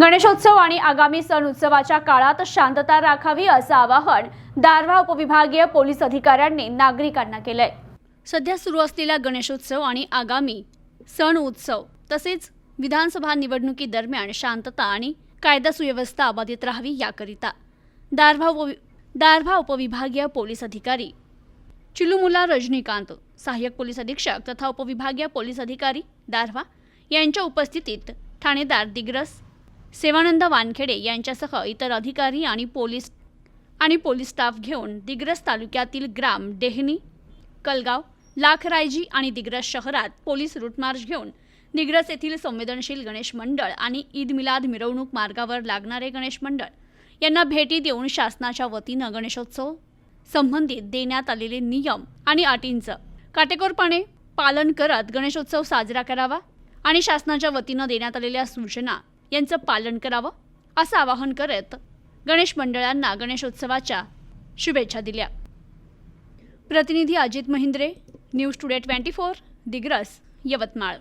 गणेशोत्सव आणि आगामी सण उत्सवाच्या काळात शांतता राखावी असं आवाहन दारव्हा उपविभागीय पोलीस अधिकाऱ्यांनी नागरिकांना केलंय. सध्या सुरू असलेला गणेशोत्सव आणि आगामी सण उत्सव तसेच विधानसभा निवडणुकीदरम्यान शांतता आणि कायदा सुव्यवस्था अबाधित राहावी याकरिता दारव्हा उप दारव्हा उपविभागीय पोलीस अधिकारी चिलुमुला रजनीकांत सहाय्यक पोलीस अधीक्षक तथा उपविभागीय पोलीस अधिकारी दारव्हा यांच्या उपस्थितीत ठाणेदार दिग्रस सेवानंद वानखेडे यांच्यासह इतर अधिकारी आणि पोलीस आणि पोलीस स्टाफ घेऊन दिग्रस तालुक्यातील ग्राम डेहनी कलगाव लाखरायजी आणि दिग्रस शहरात पोलीस रूटमार्च घेऊन दिग्रस येथील संवेदनशील गणेश मंडळ आणि ईद मिलाद मिरवणूक मार्गावर लागणारे गणेश मंडळ यांना भेटी देऊन शासनाच्या वतीनं गणेशोत्सव संबंधित देण्यात आलेले नियम आणि अटींचं काटेकोरपणे पालन करत गणेशोत्सव साजरा करावा आणि शासनाच्या वतीनं देण्यात आलेल्या सूचना यांचं पालन करावं असं आवाहन करत गणेश मंडळांना गणेशोत्सवाच्या शुभेच्छा दिल्या. प्रतिनिधी Ajit Mahindre news today twenty four Digras Yavatmal.